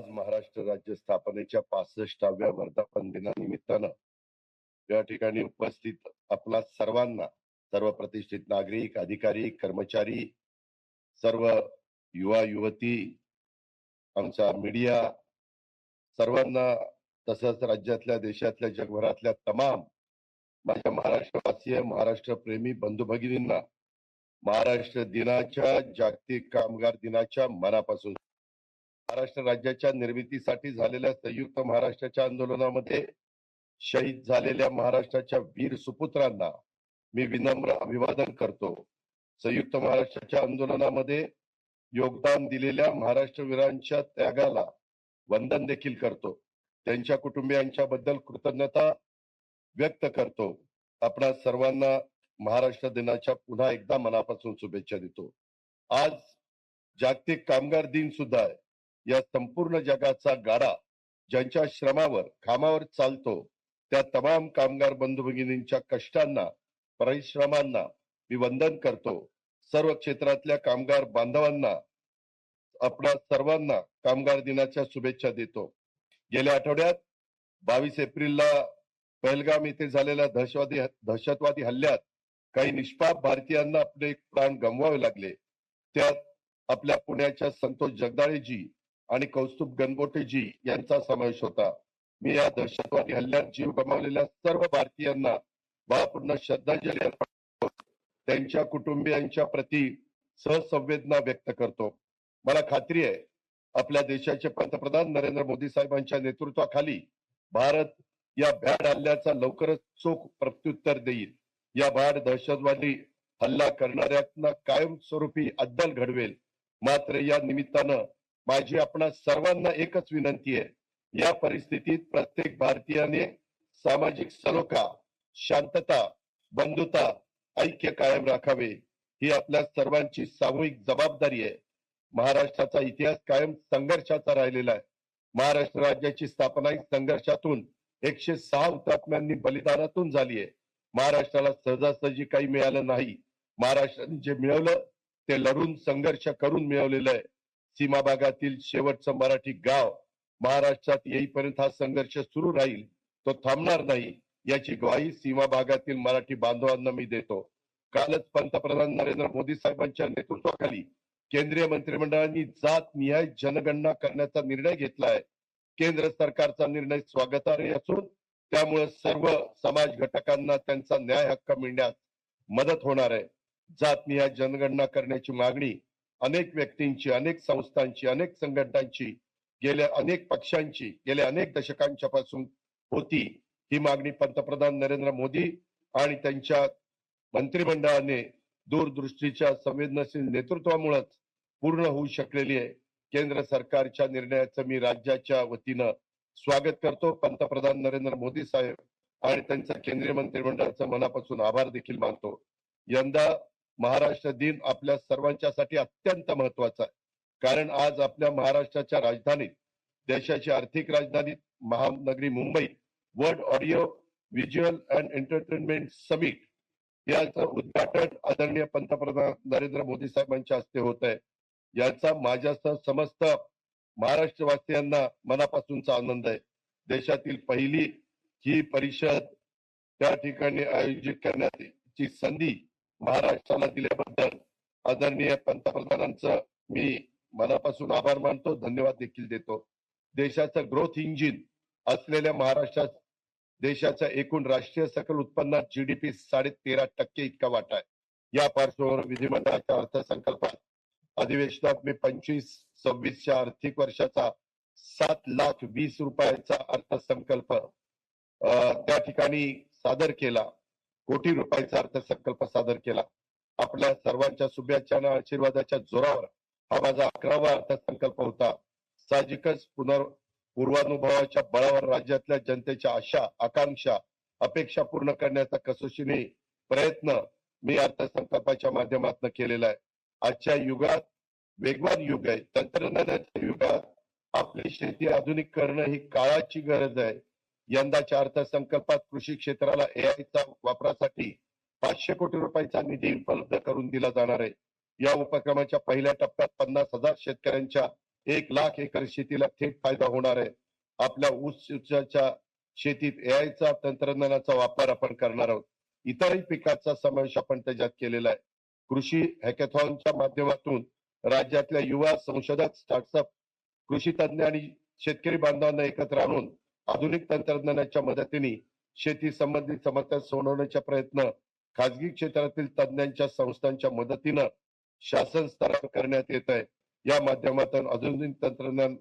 आज महाराष्ट्र राज्य स्थापनेच्या पासष्टाव्या वर्धापन दिनानिमित्तानं या ठिकाणी उपस्थित आपला सर्वांना सर्व प्रतिष्ठित नागरिक अधिकारी कर्मचारी सर्व युवा युवती आमचा मीडिया सर्वांना तसंच राज्यातल्या देशातल्या जगभरातल्या तमाम माझ्या महाराष्ट्रवासीय महाराष्ट्र प्रेमी बंधू भगिनींना महाराष्ट्र दिनाच्या जागतिक कामगार दिनाच्या मनापासून महाराष्ट्र राज्याच्या निर्मितीसाठी झालेल्या संयुक्त महाराष्ट्राच्या आंदोलनामध्ये शहीद झालेल्या महाराष्ट्राच्या वीर सुपुत्रांना मी विनम्र अभिवादन करतो. संयुक्त महाराष्ट्राच्या आंदोलनामध्ये योगदान दिलेल्या महाराष्ट्र वीरांच्या त्यागाला वंदन देखील करतो. त्यांच्या कुटुंबियांच्या बद्दल कृतज्ञता व्यक्त करतो. आपणा सर्वांना महाराष्ट्र दिनाच्या पुन्हा एकदा मनापासून शुभेच्छा देतो. आज जागतिक कामगार दिन सुद्धा आहे. या संपूर्ण जगाचा गाडा ज्यांच्या श्रमावर कामावर चालतो त्या तमाम कामगार बंधू भगिनींच्या कष्टांना परिश्रमांना मी वंदन करतो. सर्व क्षेत्रातल्या कामगार बांधवांना आपल्या सर्वांना कामगार दिनाच्या शुभेच्छा देतो. गेल्या आठवड्यात बावीस एप्रिलला पहलगाम येथे झालेल्या दहशतवादी दहशतवादी हल्ल्यात काही निष्पाप भारतीयांना आपले प्राण गमवावे लागले. त्यात आपल्या पुण्याच्या संतोष जगदाळेजी आणि कौस्तुभ गणगोटेजी यांचा समावेश होता. मी या दहशतवादी हल्ल्यात जीव गमावलेल्या सर्व भारतीयांना भावपूर्ण श्रद्धांजली अर्पण त्यांच्या कुटुंबियांच्या प्रती सहसंवेदना व्यक्त करतो. मला खात्री आहे आपल्या देशाचे पंतप्रधान नरेंद्र मोदी साहेबांच्या नेतृत्वाखाली भारत या भ्याड हल्ल्याचा लवकरच चोख प्रत्युत्तर देईल. या भ्याड दहशतवादी हल्ला करणाऱ्यांना कायमस्वरूपी अद्दल घडवेल. मात्र या निमित्तानं माझी आपणा सर्वांना एकच विनंती आहे. या परिस्थितीत प्रत्येक भारतीयाने सामाजिक सलोखा शांतता बंधुता ऐक्य कायम राखावे ही आपल्या सर्वांची सामूहिक जबाबदारी आहे. महाराष्ट्राचा इतिहास कायम संघर्षाचा राहिलेला आहे. महाराष्ट्र राज्याची स्थापना ही संघर्षातून एकशे सहा हुतात्म्यांनी बलिदानातून झाली आहे. महाराष्ट्राला सहजासहजी काही मिळालं नाही. महाराष्ट्राने जे मिळवलं ते लढून संघर्ष करून मिळवलेलं आहे. सीमा भागातील शेवटचं मराठी गाव महाराष्ट्रात येईपर्यंत हा संघर्ष सुरू राहील तो थांबणार नाही याची ग्वाही सीमा भागातील मराठी बांधवांना मी देतो. कालच पंतप्रधान नरेंद्र मोदी साहेबांच्या नेतृत्वाखाली केंद्रीय मंत्रिमंडळाने जात निहाय जनगणना करण्याचा निर्णय घेतला आहे केंद्र सरकारचा निर्णय स्वागतार्ह असून त्यामुळे सर्व समाज घटकांना त्यांचा न्याय हक्क मिळण्यास मदत होणार आहे. जात निहाय जनगणना करण्याची मागणी अनेक व्यक्तींची अनेक संस्थांची अनेक संघटनांची गेल्या अनेक पक्षांची गेल्या अनेक दशकांच्या पासून होती ही मागणी पंतप्रधान नरेंद्र मोदी आणि त्यांच्या मंत्रिमंडळाने दूरदृष्टीच्या संवेदनशील नेतृत्वामुळेच पूर्ण होऊ शकलेली आहे. केंद्र सरकारच्या निर्णयाचं मी राज्याच्या वतीनं स्वागत करतो. पंतप्रधान नरेंद्र मोदी साहेब आणि त्यांचा केंद्रीय मंत्रिमंडळाचं मनापासून आभार देखील मानतो. यंदा महाराष्ट्र दिन आपल्या सर्वांच्यासाठी अत्यंत महत्त्वाचा आहे. कारण आज आपल्या महाराष्ट्राच्या राजधानीत देशाची आर्थिक राजधानी Mahanagari Mumbai world audio visual and entertainment summit याचं उद्घाटन आदरणीय पंतप्रधान नरेंद्र मोदी साहेबांच्या हस्ते होत आहे. याचा माझ्यासह समस्त महाराष्ट्रवासियांना मनापासूनचा आनंद आहे. देशातील पहिली ही परिषद त्या ठिकाणी आयोजित करण्याची संधी महाराष्ट्राला दिल्याबद्दल आदरणीय पंतप्रधानांचं मी मनापासून आभार मानतो धन्यवाद देखील देतो. देशाचं ग्रोथ इंजिन असलेल्या महाराष्ट्रात देशाच्या एकूण राष्ट्रीय सकल उत्पन्नात जीडीपी साडे तेरा टक्के इतका वाटा आहे. या पार्श्वभूमीवर विधिमंडळाच्या अर्थसंकल्पात अधिवेशनात मी पंचवीस सव्वीसच्या आर्थिक वर्षाचा सात लाख वीस रुपयाचा अर्थसंकल्प त्या ठिकाणी सादर केला. कोटी रुपयाचा अर्थसंकल्प सादर केला. आपल्या सर्वांच्या शुभेच्छा आशीर्वादाच्या जोरावर हा माझा अकरावा अर्थसंकल्प होता. साहजिकच पुनर पूर्वानुभवाच्या बळावर राज्यातल्या जनतेच्या आशा आकांक्षा अपेक्षा पूर्ण करण्याचा कसोशीने प्रयत्न मी अर्थसंकल्पाच्या माध्यमातून केलेला आहे. आजच्या युगात वेगवान युग आहे. तंत्रज्ञानाच्या युगात आपली शेती आधुनिक करणं ही काळाची गरज आहे. यंदाच्या अर्थसंकल्पात कृषी क्षेत्राला एआयचा वापरासाठी पाचशे कोटी रुपयाचा निधी उपलब्ध करून दिला जाणार आहे. या उपक्रमाच्या पहिल्या टप्प्यात पन्नास हजार शेतकऱ्यांच्या एक लाख एकर शेतीला थेट फायदा होणार आहे. आपल्या ऊसच्या शेतीत एआयचा तंत्रज्ञानाचा वापर आपण करणार आहोत. इतरही पिकाचा समावेश आपण त्याच्यात केलेला आहे. कृषी हॅकेथॉनच्या माध्यमातून राज्यातल्या युवा संशोधक स्टार्टअप कृषी तज्ञ आणि शेतकरी बांधवांना एकत्र आणून आधुनिक तंत्रज्ञानाच्या मदतीने शेती संबंधित समस्या सोडवण्याचा प्रयत्न खाजगी क्षेत्रातील तज्ञांच्या संस्थांच्या मदतीनं शासन स्तरावर करण्यात येत आहे. या माध्यमातून आधुनिक तंत्रज्ञान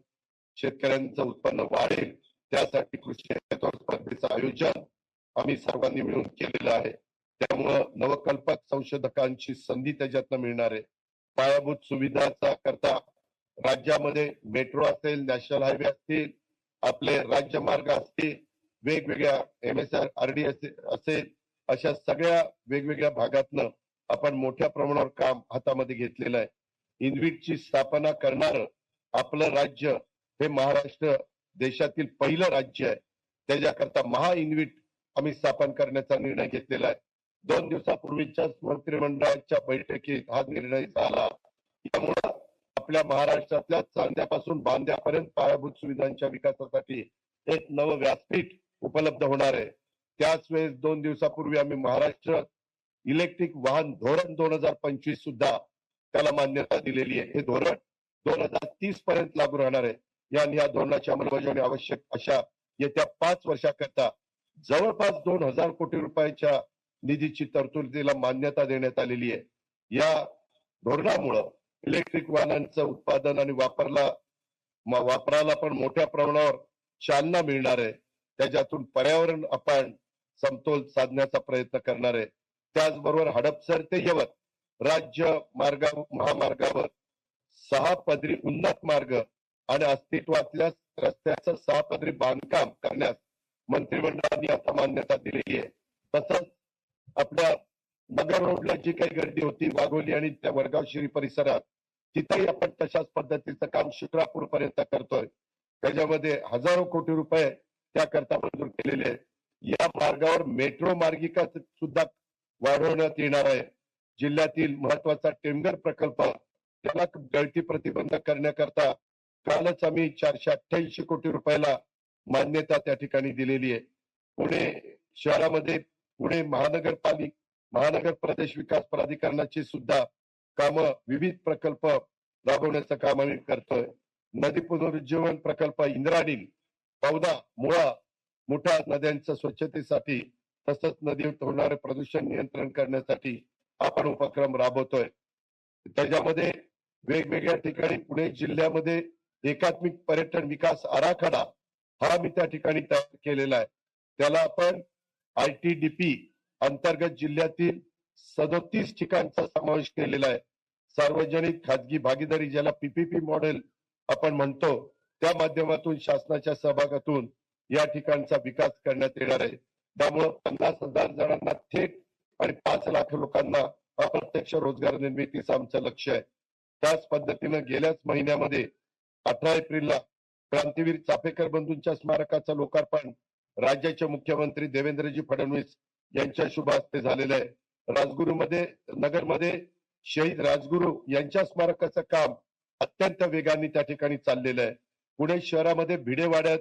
शेतकऱ्यांचं उत्पन्न वाढेल. त्यासाठी कृषी स्पर्धेचं आयोजन आम्ही सर्वांनी मिळून केलेलं आहे. त्यामुळं नवकल्पक संशोधकांची संधी त्याच्यातनं मिळणार आहे. पायाभूत सुविधाचा करता राज्यामध्ये मेट्रो असेल नॅशनल हायवे असतील आपले राज्य मार्ग असतील वेगवेगळ्या M S R R D असेल अशा सगळ्या वेगवेगळ्या भागातनं आपण मोठ्या प्रमाणावर काम हातामध्ये घेतलेलं आहे. इन्व्हिटची स्थापना करणार आपलं राज्य हे महाराष्ट्र देशातील पहिलं राज्य आहे. त्याच्याकरता महा इन्व्हिट आम्ही स्थापन करण्याचा निर्णय घेतलेला आहे. दोन दिवसापूर्वीच्याच मंत्रिमंडळाच्या बैठकीत हा निर्णय झाला. त्यामुळं आपल्या महाराष्ट्रातल्या चांद्यापासून बांद्यापर्यंत पायाभूत सुविधांच्या विकासासाठी एक नवं व्यासपीठ उपलब्ध होणार आहे. त्याच वेळेस दोन दिवसापूर्वी आम्ही महाराष्ट्र इलेक्ट्रिक वाहन धोरण दोन हजार पंचवीस सुद्धा त्याला मान्यता दिलेली आहे. हे धोरण दोन हजार तीस पर्यंत लागू राहणार आहे. या या धोरणाची अंमलबजावणी आवश्यक अशा येत्या पाच वर्षाकरता जवळपास दोन हजार कोटी रुपयाच्या निधीची तरतुदीला मान्यता देण्यात आलेली आहे. या धोरणामुळं इलेक्ट्रिक वाहनांचं उत्पादन आणि वापरला वापराला पण मोठ्या प्रमाणावर चालना मिळणार आहे. त्याच्यातून पर्यावरण आपण समतोल साधण्याचा प्रयत्न करणार आहे. त्याचबरोबर हडपसर ते यवत राज्य मार्गा महामार्गावर सहा पदरी उन्नत मार्ग आणि अस्तित्वातल्या रस्त्याचं सहा पदरी बांधकाम करण्यास मंत्रिमंडळाने आता मान्यता दिलेली आहे. तसंच आपल्या नगर रोडला जी काही गर्दी होती वाघोली आणि त्या वडगाव शिरी परिसरात. तिथेही आपण तशाच पद्धतीचं काम शिक्रापूर पर्यंत करतोय. त्याच्यामध्ये हजारो कोटी रुपये त्याकरता मंजूर केलेले या मार्गावर मेट्रो मार्गिका सुद्धा वाढवण्यात येणार आहे. जिल्ह्यातील महत्त्वाचा टेमघर प्रकल्प त्याला गळती प्रतिबंध करण्याकरता कालच आम्ही चारशे अठ्ठ्याऐंशी कोटी रुपयाला मान्यता त्या ठिकाणी दिलेली आहे. पुणे शहरामध्ये पुणे महानगरपालिका महानगर प्रदेश विकास प्राधिकरणाची सुद्धा कामं विविध प्रकल्प राबवण्याचं काम आम्ही करतोय. नदी पुनरुज्जीवन प्रकल्प इंद्राणी पौदा मुळा मोठ्या नद्यांच्या स्वच्छतेसाठी तसंच नदीत होणारे प्रदूषण नियंत्रण करण्यासाठी आपण उपक्रम राबवतोय. त्याच्यामध्ये वेगवेगळ्या ठिकाणी पुणे जिल्ह्यामध्ये एकात्मिक पर्यटन विकास आराखडा हा मी त्या ठिकाणी तयार केलेला आहे. त्याला आपण आय टी डी पी अंतर्गत जिल्ह्यातील सदोतीस ठिकाणचा समावेश केलेला आहे. सार्वजनिक खाजगी भागीदारी ज्याला पीपीपी मॉडेल आपण म्हणतो त्या माध्यमातून शासनाच्या सहभागातून या ठिकाणचा विकास करण्यात येणार आहे. त्यामुळं पन्नास हजार जणांना थेट आणि पाच लाख लोकांना अप्रत्यक्ष रोजगार निर्मितीचं आमचं लक्ष आहे. त्याच पद्धतीनं गेल्याच महिन्यामध्ये अठरा एप्रिलला क्रांतीवीर चाफेकर बंधूंच्या स्मारकाचं लोकार्पण राज्याचे मुख्यमंत्री देवेंद्रजी फडणवीस यांच्या शुभ हस्ते झालेलं आहे. राजगुरूमध्ये नगरमध्ये शहीद राजगुरू यांच्या स्मारकाचं काम अत्यंत वेगाने त्या ठिकाणी चाललेलं आहे. पुणे शहरामध्ये भिडेवाड्यात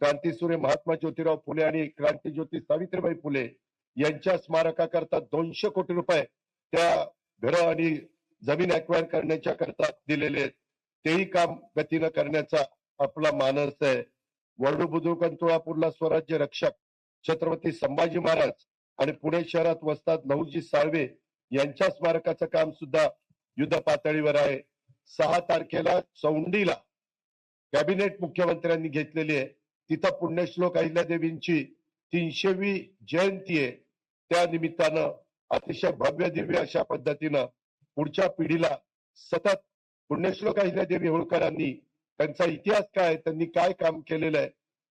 क्रांतीसूर्य महात्मा ज्योतिराव फुले आणि क्रांती ज्योती सावित्रीबाई फुले यांच्या स्मारकाकरता दोनशे कोटी रुपये त्या घरं आणि जमीन अक्वायर करण्याच्या करता दिलेले आहेत. तेही काम गतीनं करण्याचा आपला मानस आहे. वरडू बुद्रुक तुळापूरला स्वराज्य रक्षक छत्रपती संभाजी महाराज आणि पुणे शहरात वसतात नऊजी साळवे. यांच्या स्मारकाचं काम सुद्धा युद्ध पातळीवर आहे. सहा तारखेला चौंडीला कॅबिनेट मुख्यमंत्र्यांनी घेतलेली आहे. तिथं पुण्यश्लोक अहिल्यादेवींची तीनशेवी जयंती आहे. त्या निमित्तानं अतिशय भव्य दिव्य अशा पद्धतीनं पुढच्या पिढीला सतत पुण्यश्लोक अहिल्यादेवी होळकरांनी त्यांचा इतिहास काय त्यांनी काय काम केलेलं आहे?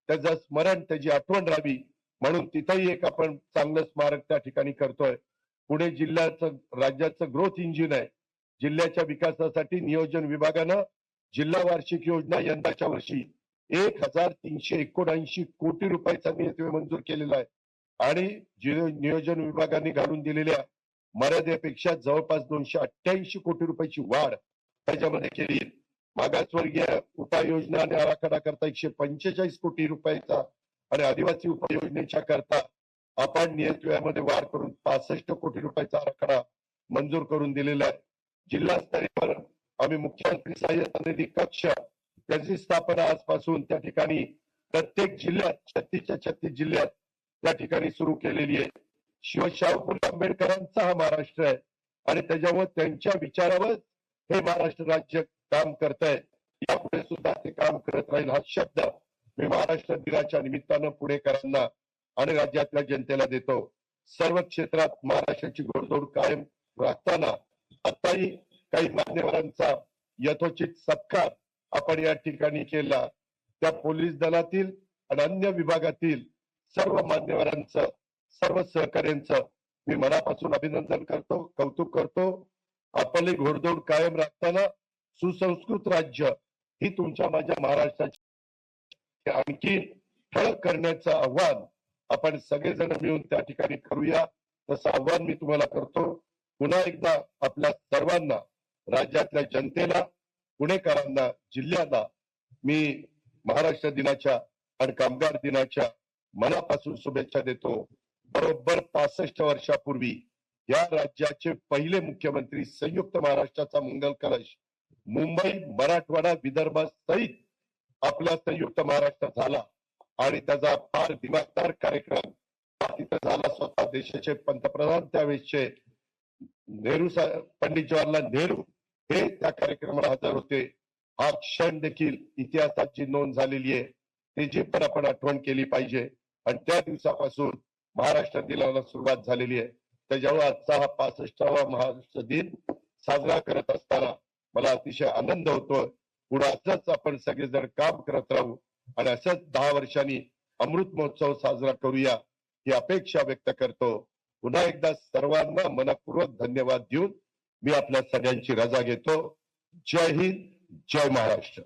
त्याचं स्मरण त्याची आठवण राहावी. म्हणून तिथंही एक आपण चांगलं स्मारक त्या ठिकाणी करतोय. पुणे जिल्ह्याचं राज्याचं ग्रोथ इंजिन आहे. जिल्ह्याच्या विकासासाठी नियोजन विभागानं जिल्हा वार्षिक योजना यंदाच्या वर्षी एक हजार तीनशे एकोणऐंशी कोटी रुपयाचा निधी मंजूर केलेला आहे. आणि नियोजन विभागाने घालून दिलेल्या मर्यादेपेक्षा जवळपास दोनशे अठ्ठ्याऐंशी कोटी रुपयाची वाढ त्याच्यामध्ये केली. मागासवर्गीय उपाययोजना आणि आराखडा करता एकशे पंचेचाळीस कोटी रुपयाचा आणि आदिवासी उपयोजनेच्या करता आपण नियंत्रणामध्ये वाढ करून पासष्ट कोटी रुपयाचा आराखडा मंजूर करून दिलेला आहे. जिल्हा आम्ही मुख्यमंत्री सहाय्यता निधी कक्ष त्याची स्थापना आजपासून त्या ठिकाणी प्रत्येक जिल्ह्यात छत्तीसच्या छत्तीस जिल्ह्यात त्या ठिकाणी सुरू केलेली आहे. शिवशाहू फुले आंबेडकरांचा हा महाराष्ट्र आहे आणि त्याच्यामुळे त्यांच्या विचारावर हे महाराष्ट्र राज्य काम करत आहे यापुढे सुद्धा ते काम करत राहील हा शब्द. मी महाराष्ट्र दिनाच्या निमित्तानं पुणेकरांना आणि राज्यातल्या जनतेला देतो. सर्व क्षेत्रात महाराष्ट्राची घोडदौड कायम राखताना आताही काही मान्यवरांचा यथोचित सत्कार आपण या ठिकाणी केला. त्या पोलीस दलातील आणि अन्य विभागातील सर्व मान्यवरांचं सर्व सहकार्यांचं मी मनापासून अभिनंदन करतो कौतुक करतो. आपली घोडदौड कायम राखताना सुसंस्कृत राज्य ही तुमच्या माझ्या महाराष्ट्राची आणखी ठळक करण्याचं आव्हान आपण सगळेजण मिळून त्या ठिकाणी करूया. तसं आव्हान मी तुम्हाला करतो. पुन्हा एकदा आपल्या सर्वांना राज्यातल्या जनतेला पुणेकरांना जिल्ह्याला मी महाराष्ट्र दिनाच्या आणि कामगार दिनाच्या मनापासून शुभेच्छा देतो. बरोबर पासष्ट वर्षापूर्वी या राज्याचे पहिले मुख्यमंत्री संयुक्त महाराष्ट्राचा मंगल कलश मुंबई मराठवाडा विदर्भ सहित आपला संयुक्त महाराष्ट्र झाला आणि त्याचा फार दिमागदार कार्यक्रम हा तिथं झाला. स्वतः देशाचे पंतप्रधान त्यावेळेसचे नेहरू पंडित जवाहरलाल नेहरू हे त्या कार्यक्रमाला हजर होते. हा क्षण देखील इतिहासाची नोंद झालेली आहे त्याची पण आपण आठवण केली पाहिजे. आणि त्या दिवसापासून महाराष्ट्र दिनाला सुरुवात झालेली आहे. त्याच्यामुळे आजचा हा पासष्टावा महाराष्ट्र दिन साजरा करत असताना मला अतिशय आनंद होतोय. पुढे असंच आपण सगळेजण काम करत राहू आणि असंच दहा वर्षांनी अमृत महोत्सव साजरा करूया ही अपेक्षा व्यक्त करतो. पुन्हा एकदा सर्वांना मनपूर्वक धन्यवाद देऊन मी आपल्या सगळ्यांची रजा घेतो. जय हिंद जय महाराष्ट्र.